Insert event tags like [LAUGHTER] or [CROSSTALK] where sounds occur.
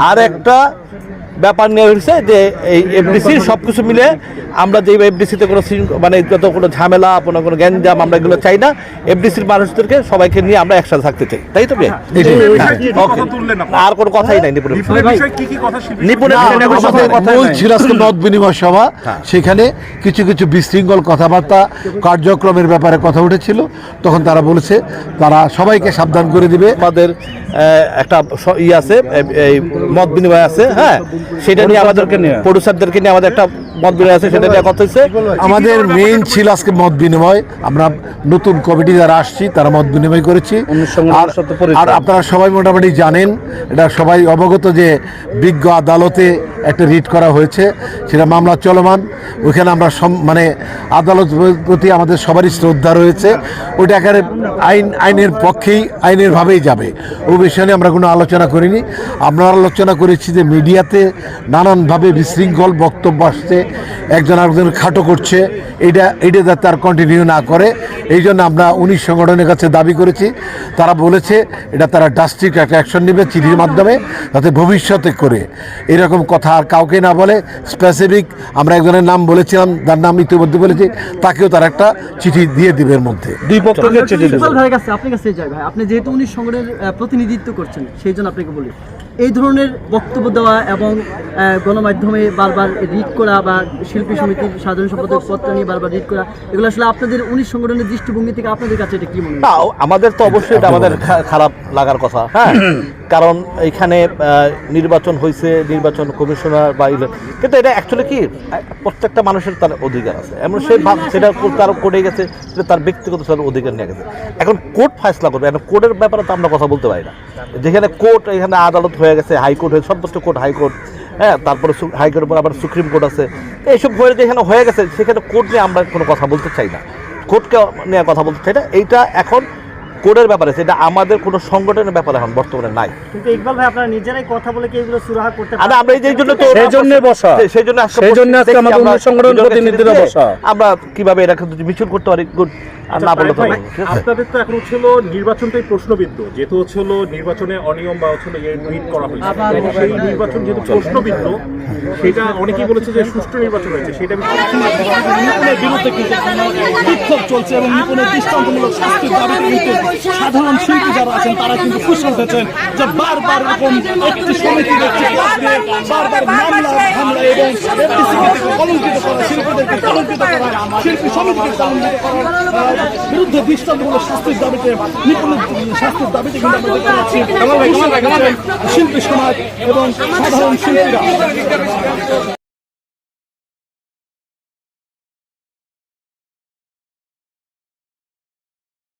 আর একটা ব্যাপার নিয়ে হয়েছে যে এই এফডিসির সব কিছু মিলে আমরা যে এফডিসিতে কোনো মানে যত কোনো ঝামেলা কোনো কোনো গ্যাঞ্জাম আমরা এগুলো চাই না। এফডিসির মানুষদেরকে সবাইকে নিয়ে আমরা একসাথে থাকতে চাই। তাই তো ভাই? হ্যাঁ। আর কোনো কথাই নাই নিপুণের মত বিনিময় সভা। হ্যাঁ। সেখানে কিছু কিছু বিশৃঙ্খল কথাবার্তা কার্যক্রমের ব্যাপারে কথা উঠেছিল। তখন তারা বলেছে তারা সবাইকে সাবধান করে দিবে। আমাদের একটা ই আছে এই মত বিনিময় আছে হ্যাঁ? সেটা নিয়ে আমাদেরকে নিয়ে প্রডিউসারদেরকে নিয়ে আমাদের একটা মত বিনিময় আছে সেটা নিয়ে কথা হচ্ছে আমাদের মেইন ছিল আজকে মত বিনিময় আমরা নতুন কমিটি যারা আসছি তারা মত বিনিময় করেছি আর- আপনারা সবাই মোটামুটি জানেন এটা সবাই অবগত যে বিজ্ঞ আদালতে একটা রিট করা হয়েছে সেটা মামলা চলমান। ওইখানে আমরা মানে আদালত প্রতি আমাদের সবারই শ্রদ্ধা রয়েছে। ওইটা একেবারে আইন আইনের পক্ষেই আইনের ভাবেই যাবে। ও বিষয়ে নিয়ে আমরা কোনো আলোচনা করিনি। আমরা আলোচনা করেছি যে মিডিয়াতে নানানভাবে বিশৃঙ্খল বক্তব্য আসছে একজন আরেকজন খাটো করছে। এটা এটা যাতে আর কন্টিনিউ না করে। এই জন্য আমরা উনিশ সংগঠনের কাছে দাবি করেছি। তারা বলেছে এটা তারা ডাস্ট্রিক্ট একটা অ্যাকশন নেবে চিঠির মাধ্যমে যাতে ভবিষ্যতে করে। এরকম কথা আর কাউকে না বলে স্পেসিফিক আমরা একজনের নাম বলেছিলাম যার নাম ইতিমধ্যে বলেছি তাকেও তার একটা চিঠি দিয়ে দিবে এর মধ্যে। দুই পক্ষকে চিঠি দেবে। ইকবাল কাছে যাই ভাই আপনি যেহেতু উনিশ সংগঠনের প্রতিনিধিত্ব করছেন সেই জন্য আপনাকে বলি। এই ধরনের বক্তব্য দেওয়া এবং গণমাধ্যমে বারবার রিড করা বা শিল্পী সমিতির সাধারণ সম্পাদক পত্র নিয়ে বারবার রিড করা এগুলো আসলে আপনাদের উনিশ সংগঠনের দৃষ্টিভঙ্গি থেকে আপনাদের কাছে এটা কি মনে হয়? আমাদের তো অবশ্যই এটা আমাদের খারাপ লাগার কথা। হ্যাঁ। [CLEARS THROAT] কারণ এইখানে আহ, নির্বাচন হয়েছে নির্বাচন কমিশনার বা কিন্তু এটা অ্যাকচুয়ালি কি? প্রত্যেকটা মানুষের তার অধিকার আছে। এমন সে ভাব সেটা তার কোর্টে গেছে সেটা তার ব্যক্তিগত তার অধিকার নিয়ে গেছে। এখন কোর্ট ফয়সলা করবে। এখন কোর্টের ব্যাপারে তো আমরা কথা বলতে পারি না। যেখানে কোর্ট এখানে আদালত হয়ে গেছে হাইকোর্ট হয়ে সর্বোচ্চ কোর্ট হাইকোর্ট হ্যাঁ তারপরে হাইকোর্টের পর আবার সুপ্রিম কোর্ট আছে। এইসব হয়ে যেখানে হয়ে গেছে সেখানে কোর্ট নিয়ে আমরা কোনো কথা বলতে চাই না। কোর্টকে নিয়ে কথা বলতে চাই না। এইটা এখন কোডের ব্যাপারে সেটা আমাদের কোনো সংগঠনের ব্যাপারে এখন বর্তমানে নাই। কিন্তু ইকবাল ভাই আপনারা নিজেরাই কথা বলে কি এগুলো সুরাহা করতে আর আমরা এই যে জন্য তো সেই জন্যে বসা। সেই জন্য সেই জন্য আজকে আমাদের আমরা অন্য সংগঠন প্রতিনিধিরা বসা। আমরা কীভাবে এটা কিন্তু মিছিল করতে পারি। না বলতে পারি আপনাদের তো এখন হচ্ছিল নির্বাচনটাই প্রশ্নবিদ্ধ। যেহেতু হচ্ছিল নির্বাচনে অনিয়ম বা হচ্ছিল ইয়ে টুইট করা হয়েছে। সেই নির্বাচন যেহেতু প্রশ্নবিদ্ধ সেটা অনেকেই বলেছে যে সুষ্ঠু নির্বাচন হয়েছে সেটা বিরুদ্ধে কিন্তু বিক্ষোভ চলছে এবং নিপুণের দৃষ্টান্তমূলক শাস্তির দাবিতে কিন্তু সাধারণ শিল্পী যারা আছেন তারা কিন্তু ফুসে উঠেছেন যে বারবার এরকম একটি পদ দিয়ে বারবার মামলা হামলা এবং কলঙ্কিত করা শিল্পীদেরকে কলঙ্কিত করা শিল্পী সমিতিকে কলঙ্কিত করার বিরুদ্ধে দৃষ্টান্তমূলক শাস্তির দাবিতে নিপুণের শাস্তির দাবিতে কিন্তু আমরা দেখতে পাচ্ছি শিল্পী সমাজ এবং সাধারণ শিল্পীরা।